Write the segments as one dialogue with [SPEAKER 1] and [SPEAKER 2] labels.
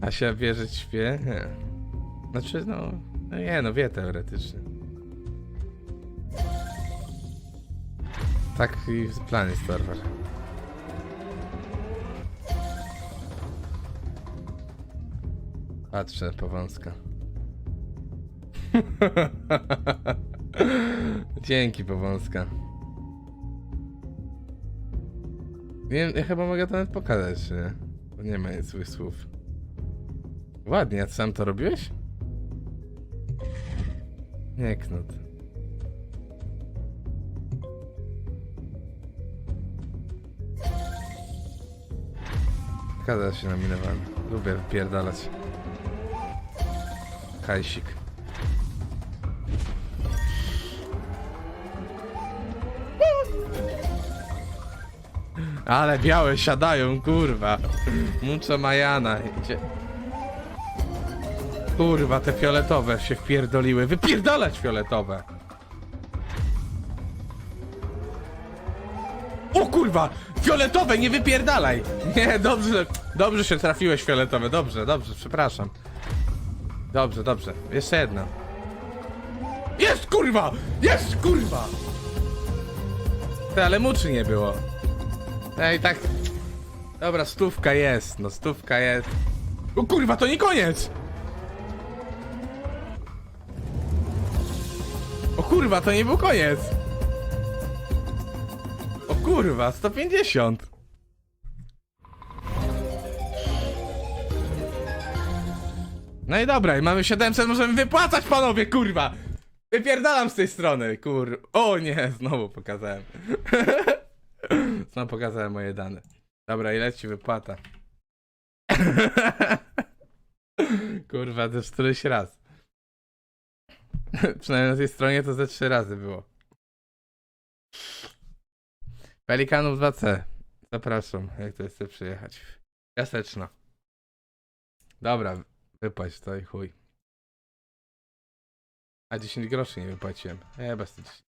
[SPEAKER 1] Asia wierzyć wie? Nie. Znaczy, no, no nie, no wie teoretycznie. Taki plan jest serwer. Patrzę, Powązka. Dzięki, Powązka. Wiem, ja chyba mogę to nawet pokazać, nie? Nie ma złych słów. Ładnie, a ty sam to robiłeś? Nie, Knut. Zgadza się nominowany. Lubię pierdalać. Hajsik. Ale białe siadają, kurwa. Mucho Majana. Idzie. Kurwa, te fioletowe się wpierdoliły. Wypierdalać fioletowe! O kurwa! Fioletowe, nie wypierdalaj! Nie, dobrze, dobrze się trafiłeś fioletowe, dobrze, dobrze, przepraszam. Dobrze, dobrze. Jeszcze jedna. Jest kurwa! Jest kurwa! Ty, ale muczy nie było. Ej, tak. Dobra, stówka jest, no stówka jest. O kurwa, to nie koniec! O kurwa, to nie był koniec! O kurwa, 150! No i dobra, i mamy 700, możemy wypłacać panowie, kurwa! Wypierdalam z tej strony, kur... O nie, znowu pokazałem. znowu pokazałem moje dane. Dobra, ile ci wypłata? kurwa, to już któryś raz. Przynajmniej na tej stronie to ze trzy razy było. Pelikanów 2C. Zapraszam, jak to chce przyjechać. Jaseczno. Dobra, wypłać to i chuj. A 10 groszy nie wypłaciłem. E, bez tych 10.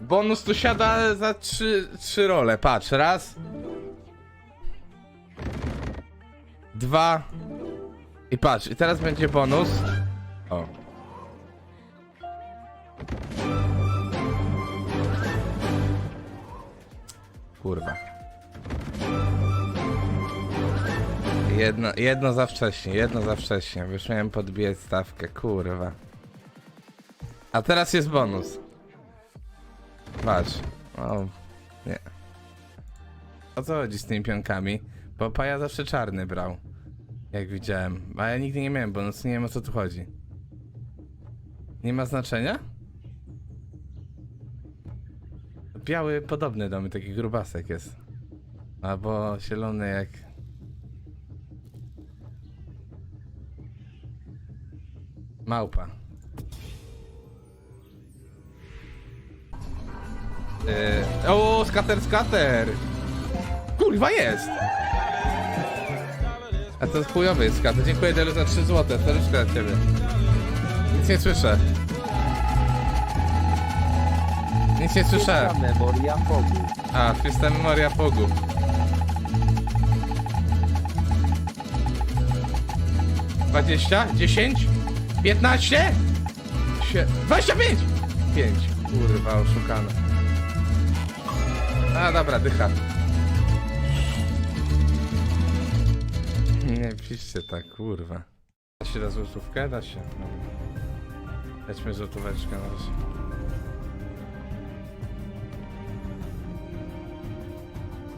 [SPEAKER 1] Bonus tu siada za 3, 3 role. Patrz, raz. Dwa. I patrz, i teraz będzie bonus. O. Kurwa. Jedno, jedno za wcześnie, jedno za wcześnie. Już miałem podbijać stawkę, kurwa. A teraz jest bonus. Patrz. O, nie. O co chodzi z tymi pionkami? Bo Paja zawsze czarny brał. Jak widziałem. A ja nigdy nie miałem bonusu, nie wiem o co tu chodzi. Nie ma znaczenia? Biały podobny do mnie, taki grubasek jest. Albo zielony jak... Małpa. Yy, o, skater, skater! Kurwa jest! A to chujowy jest skater. Dziękuję Delu za 3 złote. Serduszko dla ciebie. Nic nie słyszę. Nic nie słyszę.
[SPEAKER 2] Memoria Bogu.
[SPEAKER 1] A, Memoria Pogu. Dwadzieścia? Dziesięć? Piętnaście? Sie... Dwadzieścia pięć! Pięć. Kurwa, oszukane. A, dobra, dycha. Nie piszcie tak, kurwa. Da się na złotówkę? Da się. No. Lećmy złotóweczkę na razie.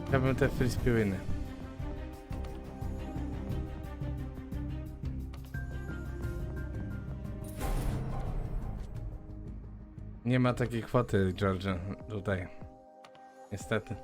[SPEAKER 1] Chciałbym te frisbee winy. Nie ma takiej kwoty, Georgia, tutaj. Niestety.